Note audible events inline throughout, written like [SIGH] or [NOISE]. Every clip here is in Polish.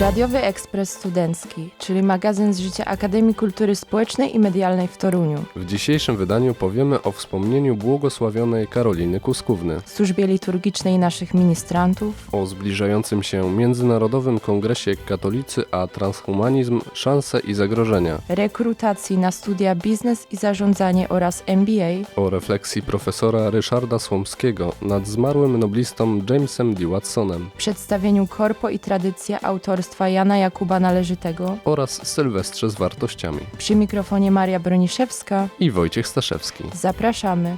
Radiowy Ekspres Studencki, czyli magazyn z życia Akademii Kultury Społecznej i Medialnej w Toruniu, W dzisiejszym wydaniu powiemy o wspomnieniu błogosławionej Karoliny Kuskówny, służbie liturgicznej naszych ministrantów, o zbliżającym się Międzynarodowym Kongresie Katolicy a Transhumanizm Szanse i Zagrożenia, rekrutacji na studia biznes i zarządzanie oraz MBA, o refleksji profesora Ryszarda Słomskiego nad zmarłym noblistą Jamesem D. Watsonem. Przedstawieniu Korpo i tradycja autorstwa Jana Jakuba Należytego. oraz Sylwestrze z wartościami Przy mikrofonie Maria Broniszewska. i Wojciech Staszewski. Zapraszamy.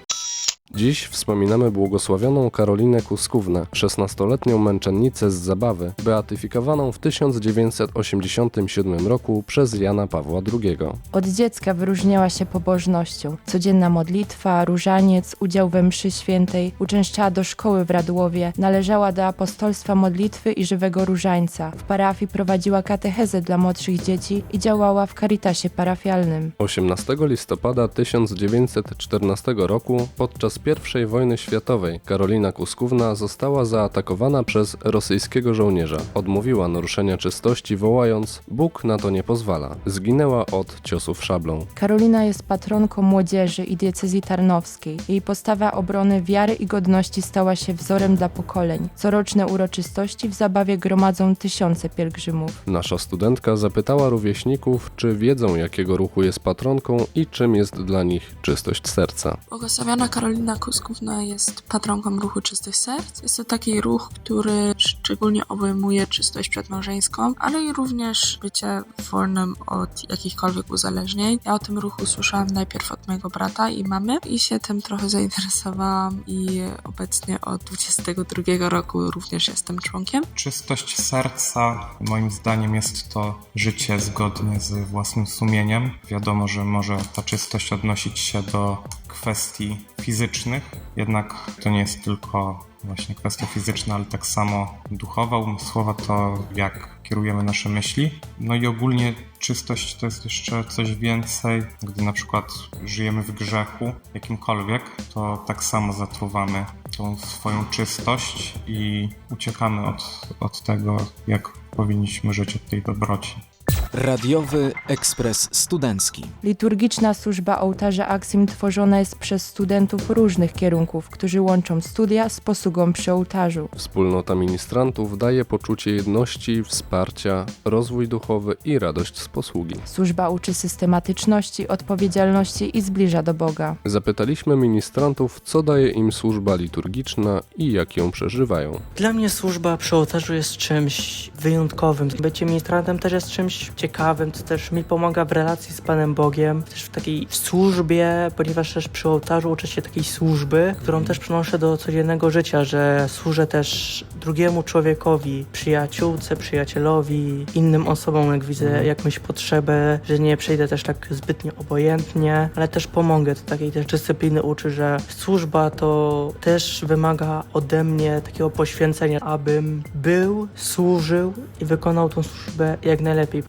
Dziś wspominamy błogosławioną Karolinę Kuskównę, 16-letnią męczennicę z zabawy, beatyfikowaną w 1987 roku przez Jana Pawła II. Od dziecka wyróżniała się pobożnością. Codzienna modlitwa, różaniec, udział we mszy świętej, uczęszczała do szkoły w Radłowie, należała do apostolstwa modlitwy i żywego różańca. W parafii prowadziła katechezę dla młodszych dzieci i działała w karitasie parafialnym. 18 listopada 1914 roku, podczas I wojny światowej, Karolina Kuskówna została zaatakowana przez rosyjskiego żołnierza. Odmówiła naruszenia czystości, wołając: Bóg na to nie pozwala. Zginęła od ciosów szablą. Karolina jest patronką młodzieży i diecezji tarnowskiej. Jej postawa obrony wiary i godności stała się wzorem dla pokoleń. Coroczne uroczystości w zabawie gromadzą tysiące pielgrzymów. Nasza studentka zapytała rówieśników, czy wiedzą, jakiego ruchu jest patronką i czym jest dla nich czystość serca. Błogosławiona Karolina Kuskówna jest patronką ruchu Czystych Serc. Jest to taki ruch, który szczególnie obejmuje czystość przedmałżeńską, ale i również bycie wolnym od jakichkolwiek uzależnień. Ja o tym ruchu słyszałam najpierw od mojego brata i mamy i się tym trochę [LAUGHS] zainteresowałam i obecnie od 22 roku również jestem członkiem. Czystość serca, moim zdaniem, jest to życie zgodnie z własnym sumieniem. Wiadomo, że może ta czystość odnosić się do kwestii fizycznych, jednak to nie jest tylko właśnie kwestia fizyczna, ale tak samo duchowa, umysłowa, to jak kierujemy nasze myśli. No i ogólnie czystość to jest jeszcze coś więcej. Gdy na przykład żyjemy w grzechu jakimkolwiek, to tak samo zatruwamy tą swoją czystość i uciekamy od, od tego, jak powinniśmy żyć od tej dobroci. Radiowy Ekspres Studencki. Liturgiczna służba ołtarza Aksim tworzona jest przez studentów różnych kierunków, którzy łączą studia z posługą przy ołtarzu. Wspólnota ministrantów daje poczucie jedności, wsparcia, rozwój duchowy i radość z posługi. Służba uczy systematyczności, odpowiedzialności i zbliża do Boga. Zapytaliśmy ministrantów, co daje im służba liturgiczna i jak ją przeżywają. Dla mnie służba przy ołtarzu jest czymś wyjątkowym. Bycie ministrantem też jest czymś ciekawym, co też mi pomaga w relacji z Panem Bogiem, też w takiej służbie, ponieważ też przy ołtarzu uczę się takiej służby, którą też przenoszę do codziennego życia, że służę też drugiemu człowiekowi, przyjaciółce, przyjacielowi, innym osobom, jak widzę jakąś potrzebę, że nie przejdę też tak zbytnio obojętnie, ale też pomogę. To takiej też dyscypliny uczy, że służba to też wymaga ode mnie takiego poświęcenia, abym był, służył i wykonał tą służbę jak najlepiej.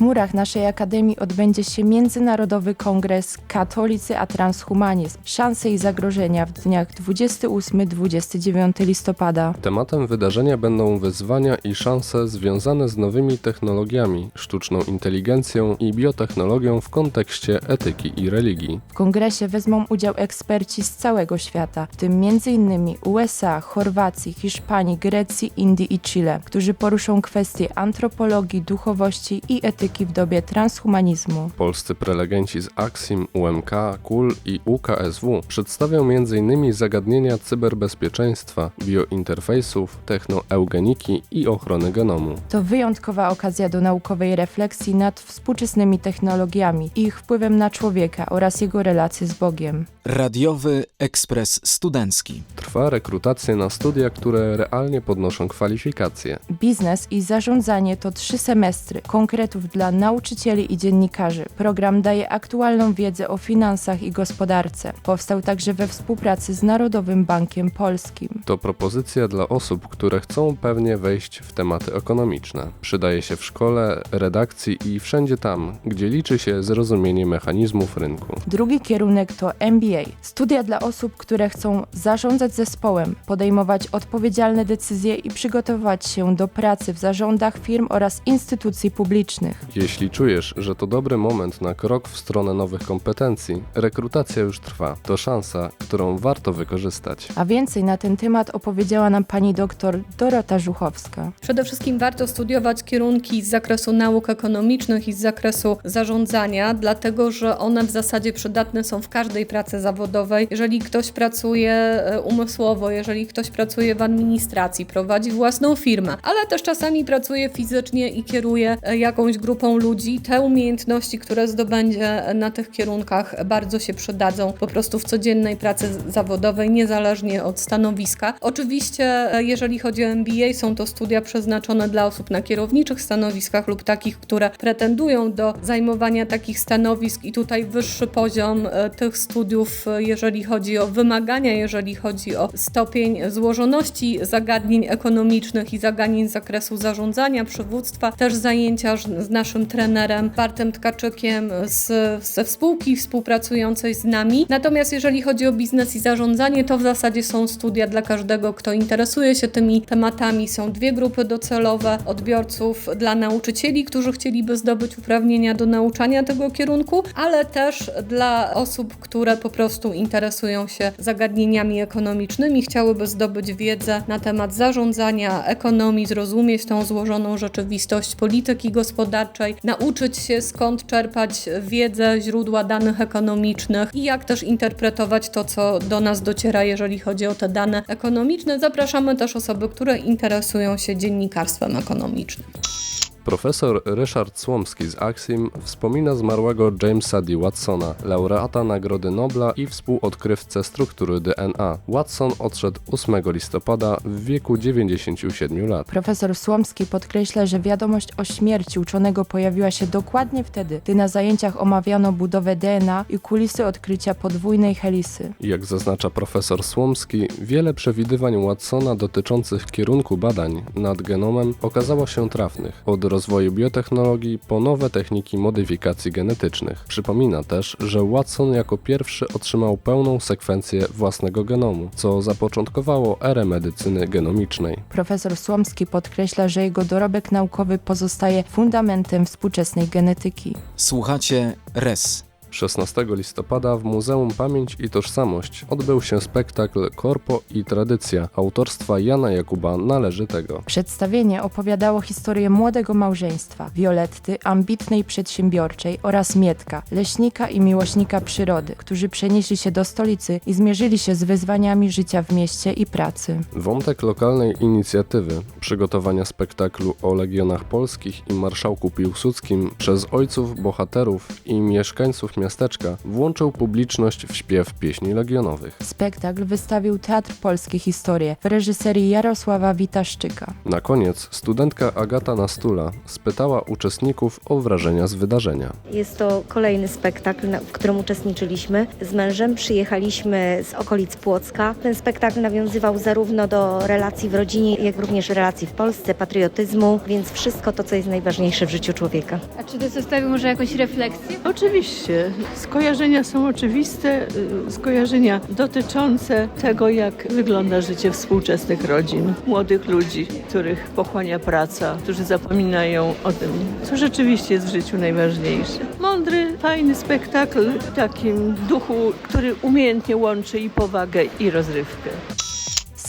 W murach naszej Akademii odbędzie się Międzynarodowy Kongres Katolicy a Transhumanizm. Szanse i zagrożenia w dniach 28-29 listopada. Tematem wydarzenia będą wyzwania i szanse związane z nowymi technologiami, sztuczną inteligencją i biotechnologią w kontekście etyki i religii. W kongresie wezmą udział eksperci z całego świata, w tym m.in. USA, Chorwacji, Hiszpanii, Grecji, Indii i Chile, którzy poruszą kwestie antropologii, duchowości i etyki w dobie transhumanizmu. Polscy prelegenci z AXIM, UMK, KUL i UKSW przedstawią m.in. zagadnienia cyberbezpieczeństwa, biointerfejsów, technoeugeniki i ochrony genomu. To wyjątkowa okazja do naukowej refleksji nad współczesnymi technologiami i ich wpływem na człowieka oraz jego relacje z Bogiem. Radiowy Ekspres Studencki. Trwa rekrutacja na studia, które realnie podnoszą kwalifikacje. Biznes i zarządzanie to trzy semestry konkretów dla nauczycieli i dziennikarzy. Program daje aktualną wiedzę o finansach i gospodarce. Powstał także we współpracy z Narodowym Bankiem Polskim. To propozycja dla osób, które chcą pewnie wejść w tematy ekonomiczne. Przydaje się w szkole, redakcji i wszędzie tam, gdzie liczy się zrozumienie mechanizmów rynku. Drugi kierunek to MBA MBA. Studia dla osób, które chcą zarządzać zespołem, podejmować odpowiedzialne decyzje i przygotowywać się do pracy w zarządach firm oraz instytucji publicznych. Jeśli czujesz, że to dobry moment na krok w stronę nowych kompetencji, rekrutacja już trwa. To szansa, którą warto wykorzystać. A więcej na ten temat opowiedziała nam pani doktor Dorota Żuchowska. Przede wszystkim warto studiować kierunki z zakresu nauk ekonomicznych i z zakresu zarządzania, dlatego że one w zasadzie przydatne są w każdej pracy zawodowej. Jeżeli ktoś pracuje e, umysłowo, jeżeli ktoś pracuje w administracji, prowadzi własną firmę, ale też czasami pracuje fizycznie i kieruje e, jakąś grupą ludzi, te umiejętności, które zdobędzie na tych kierunkach, bardzo się przydadzą po prostu w codziennej pracy zawodowej, niezależnie od stanowiska. Oczywiście, e, jeżeli chodzi o MBA, są to studia przeznaczone dla osób na kierowniczych stanowiskach lub takich, które pretendują do zajmowania takich stanowisk i tutaj wyższy poziom e, tych studiów, jeżeli chodzi o wymagania, jeżeli chodzi o stopień złożoności zagadnień ekonomicznych i zagadnień z zakresu zarządzania, przywództwa, też zajęcia z naszym trenerem Bartem Tkaczykiem z, ze spółki współpracującej z nami. Natomiast jeżeli chodzi o biznes i zarządzanie, to w zasadzie są studia dla każdego, kto interesuje się tymi tematami. Są dwie grupy docelowe odbiorców dla nauczycieli, którzy chcieliby zdobyć uprawnienia do nauczania tego kierunku, ale też dla osób, które po prostu interesują się zagadnieniami ekonomicznymi, chciałyby zdobyć wiedzę na temat zarządzania, ekonomii, zrozumieć tą złożoną rzeczywistość polityki gospodarczej, nauczyć się skąd czerpać wiedzę, źródła danych ekonomicznych i jak też interpretować to, co do nas dociera, jeżeli chodzi o te dane ekonomiczne. Zapraszamy też osoby, które interesują się dziennikarstwem ekonomicznym. Profesor Ryszard Słomski z Axim wspomina zmarłego Jamesa D. Watsona, laureata Nagrody Nobla i współodkrywcę struktury DNA. Watson odszedł 8 listopada w wieku 97 lat. Profesor Słomski podkreśla, że wiadomość o śmierci uczonego pojawiła się dokładnie wtedy, gdy na zajęciach omawiano budowę DNA i kulisy odkrycia podwójnej helisy. Jak zaznacza profesor Słomski, wiele przewidywań Watsona dotyczących kierunku badań nad genomem okazało się trafnych. Od rozwoju biotechnologii po nowe techniki modyfikacji genetycznych. Przypomina też, że Watson jako pierwszy otrzymał pełną sekwencję własnego genomu, co zapoczątkowało erę medycyny genomicznej. Profesor Słomski podkreśla, że jego dorobek naukowy pozostaje fundamentem współczesnej genetyki. Słuchacie RES. 16 listopada w Muzeum Pamięć i Tożsamość odbył się spektakl Korpo i Tradycja autorstwa Jana Jakuba Należytego. Przedstawienie opowiadało historię młodego małżeństwa, Violetty, ambitnej przedsiębiorczej oraz Mietka, leśnika i miłośnika przyrody, którzy przenieśli się do stolicy i zmierzyli się z wyzwaniami życia w mieście i pracy. Wątek lokalnej inicjatywy przygotowania spektaklu o legionach polskich i marszałku Piłsudskim przez ojców bohaterów i mieszkańców miasteczka włączył publiczność w śpiew pieśni legionowych. Spektakl wystawił Teatr Polskie Historie w reżyserii Jarosława Witaszczyka. Na koniec studentka Agata Nastula spytała uczestników o wrażenia z wydarzenia. Jest to kolejny spektakl, w którym uczestniczyliśmy. Z mężem przyjechaliśmy z okolic Płocka. Ten spektakl nawiązywał zarówno do relacji w rodzinie, jak również relacji w Polsce, patriotyzmu, więc wszystko to, co jest najważniejsze w życiu człowieka. A czy to zostawił może jakąś refleksję? Oczywiście. Skojarzenia są oczywiste, y, skojarzenia dotyczące tego, jak wygląda życie współczesnych rodzin, młodych ludzi, których pochłania praca, którzy zapominają o tym, co rzeczywiście jest w życiu najważniejsze. Mądry, fajny spektakl w takim duchu, który umiejętnie łączy i powagę, i rozrywkę.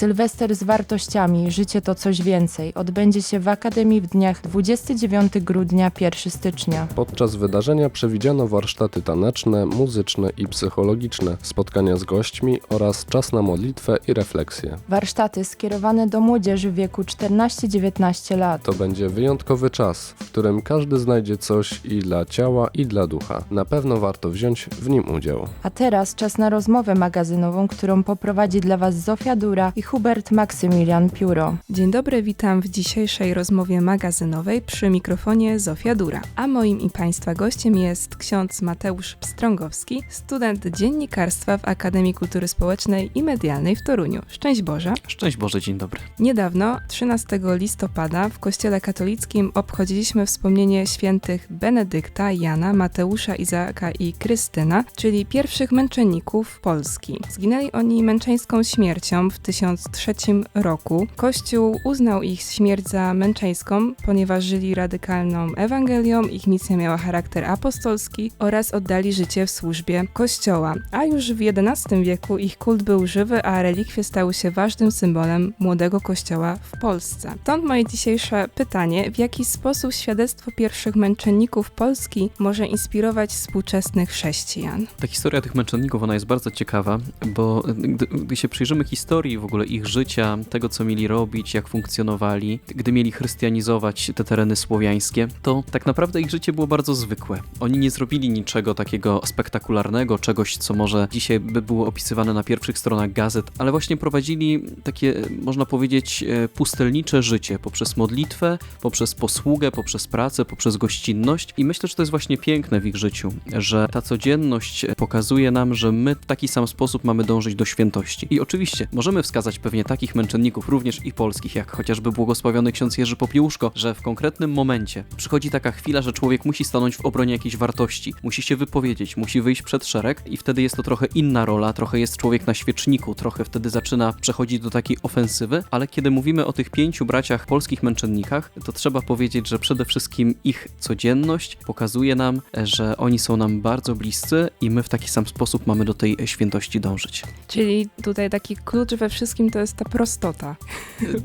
Sylwester z wartościami, życie to coś więcej, odbędzie się w Akademii w dniach 29 grudnia 1 stycznia. Podczas wydarzenia przewidziano warsztaty taneczne, muzyczne i psychologiczne, spotkania z gośćmi oraz czas na modlitwę i refleksję. Warsztaty skierowane do młodzieży w wieku 14-19 lat. To będzie wyjątkowy czas, w którym każdy znajdzie coś i dla ciała, i dla ducha. Na pewno warto wziąć w nim udział. A teraz czas na rozmowę magazynową, którą poprowadzi dla Was Zofia Dura i Hubert Maksymilian Pióro. Dzień dobry, witam w dzisiejszej rozmowie magazynowej przy mikrofonie Zofia Dura. A moim i Państwa gościem jest ksiądz Mateusz Pstrągowski, student dziennikarstwa w Akademii Kultury Społecznej i Medialnej w Toruniu. Szczęść Boże. Szczęść Boże, dzień dobry. Niedawno, 13 listopada, w Kościele Katolickim obchodziliśmy wspomnienie świętych Benedykta, Jana, Mateusza, Izaaka i Krystyna, czyli pierwszych męczenników Polski. Zginęli oni męczeńską śmiercią w 1003 roku. Kościół uznał ich śmierć za męczeńską, ponieważ żyli radykalną Ewangelią, ich misja miała charakter apostolski oraz oddali życie w służbie Kościoła. A już w XI wieku ich kult był żywy, a relikwie stały się ważnym symbolem młodego Kościoła w Polsce. Stąd moje dzisiejsze pytanie, w jaki sposób świadectwo pierwszych męczenników Polski może inspirować współczesnych chrześcijan? Ta historia tych męczenników, ona jest bardzo ciekawa, bo gdy, gdy się przyjrzymy historii w ogóle ich życia, tego co mieli robić, jak funkcjonowali, gdy mieli chrystianizować te tereny słowiańskie, to tak naprawdę ich życie było bardzo zwykłe. Oni nie zrobili niczego takiego spektakularnego, czegoś, co może dzisiaj by było opisywane na pierwszych stronach gazet, ale właśnie prowadzili takie, można powiedzieć, e, pustelnicze życie poprzez modlitwę, poprzez posługę, poprzez pracę, poprzez gościnność i myślę, że to jest właśnie piękne w ich życiu, że ta codzienność pokazuje nam, że my w taki sam sposób mamy dążyć do świętości. I oczywiście możemy wskazać pewnie takich męczenników, również i polskich, jak chociażby błogosławiony ksiądz Jerzy Popiełuszko, że w konkretnym momencie przychodzi taka chwila, że człowiek musi stanąć w obronie jakiejś wartości, musi się wypowiedzieć, musi wyjść przed szereg i wtedy jest to trochę inna rola, trochę jest człowiek na świeczniku, trochę wtedy zaczyna przechodzić do takiej ofensywy, ale kiedy mówimy o tych pięciu braciach polskich męczennikach, to trzeba powiedzieć, że przede wszystkim ich codzienność pokazuje nam, że oni są nam bardzo bliscy i my w taki sam sposób mamy do tej świętości dążyć. Czyli tutaj taki klucz we wszystkim to jest ta prostota.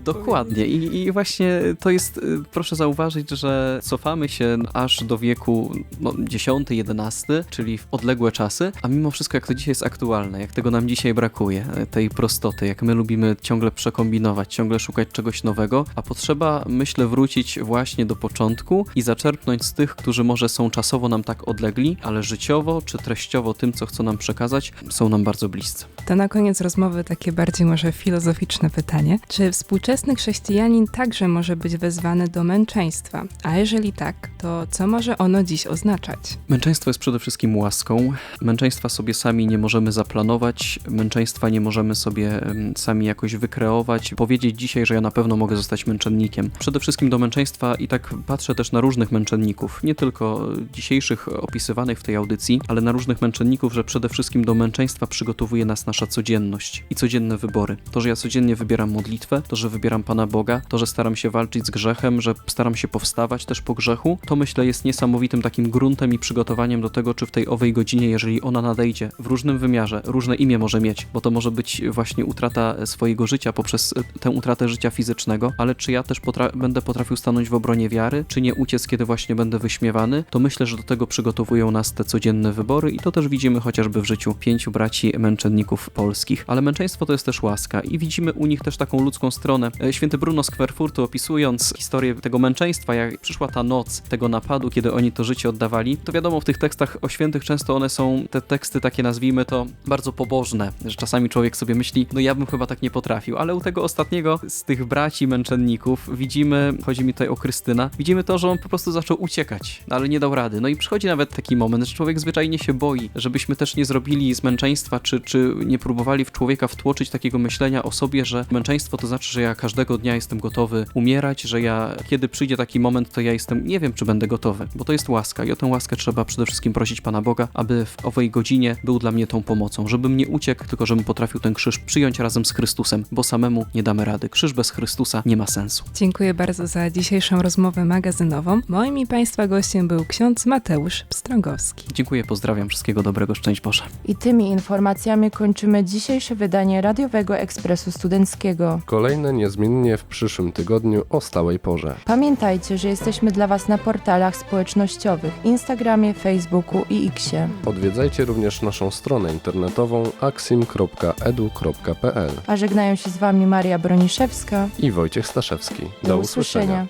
Dokładnie I, i właśnie to jest, y, proszę zauważyć, że cofamy się aż do wieku no, 10, 11, czyli w odległe czasy, a mimo wszystko jak to dzisiaj jest aktualne, jak tego nam dzisiaj brakuje, y, tej prostoty, jak my lubimy ciągle przekombinować, ciągle szukać czegoś nowego, a potrzeba, myślę, wrócić właśnie do początku i zaczerpnąć z tych, którzy może są czasowo nam tak odlegli, ale życiowo czy treściowo tym, co chcą nam przekazać, są nam bardzo bliscy. To na koniec rozmowy takie bardziej może filozoficzne pytanie. Czy współczesny chrześcijanin także może być wezwany do męczeństwa? A jeżeli tak, to co może ono dziś oznaczać? Męczeństwo jest przede wszystkim łaską. Męczeństwa sobie sami nie możemy zaplanować, męczeństwa nie możemy sobie sami jakoś wykreować, powiedzieć dzisiaj, że ja na pewno mogę zostać męczennikiem. Przede wszystkim do męczeństwa i tak patrzę też na różnych męczenników, nie tylko dzisiejszych opisywanych w tej audycji, ale na różnych męczenników, że przede wszystkim do męczeństwa przygotowuje nas nasza codzienność i codzienne wybory. To, że ja codziennie wybieram modlitwę, to, że wybieram Pana Boga, to, że staram się walczyć z grzechem, że staram się powstawać też po grzechu, to myślę jest niesamowitym takim gruntem i przygotowaniem do tego, czy w tej owej godzinie, jeżeli ona nadejdzie w różnym wymiarze, różne imię może mieć, bo to może być właśnie utrata swojego życia poprzez e, tę utratę życia fizycznego, ale czy ja też potra będę potrafił stanąć w obronie wiary, czy nie uciec, kiedy właśnie będę wyśmiewany, to myślę, że do tego przygotowują nas te codzienne wybory i to też widzimy chociażby w życiu pięciu braci męczenników polskich. Ale męczeństwo to jest też łaska i widzimy u nich też taką ludzką stronę. E, Święty Bruno z Querfurtu opisując historię tego męczeństwa, jak przyszła ta noc tego napadu, kiedy oni to życie oddawali, to wiadomo, w tych tekstach o świętych często one są, te teksty takie nazwijmy to, bardzo pobożne, że czasami człowiek sobie myśli, no ja bym chyba tak nie potrafił, ale u tego ostatniego z tych braci męczenników widzimy, chodzi mi tutaj o Krystyna, widzimy to, że on po prostu zaczął uciekać, no ale nie dał rady. No i przychodzi nawet taki moment, że człowiek zwyczajnie się boi, żebyśmy też nie zrobili z męczeństwa, czy, czy nie próbowali w człowieka wtłoczyć takiego myślenia o sobie, że męczeństwo to znaczy, że ja każdego dnia jestem gotowy umierać, że ja, kiedy przyjdzie taki moment, to ja jestem, nie wiem, czy będę gotowy, bo to jest łaska i o tę łaskę trzeba przede wszystkim prosić Pana Boga, aby w owej godzinie był dla mnie tą pomocą, żebym nie uciekł, tylko żebym potrafił ten krzyż przyjąć razem z Chrystusem, bo samemu nie damy rady. Krzyż bez Chrystusa nie ma sensu. Dziękuję bardzo za dzisiejszą rozmowę magazynową. Moim i Państwa gościem był ksiądz Mateusz Pstrągowski. Dziękuję, pozdrawiam, wszystkiego dobrego, szczęść Boże. I tymi informacjami kończymy dzisiejsze wydanie Radiowego Ekspresu Studenckiego. Kolejne niezmiennie w przyszłym tygodniu o stałej porze. Pamiętajcie, że jesteśmy dla Was na portalach społecznościowych Instagramie, Facebooku i Xie. Odwiedzajcie również naszą stronę internetową axim.edu.pl A żegnają się z Wami Maria Broniszewska. i Wojciech Staszewski. Do usłyszenia.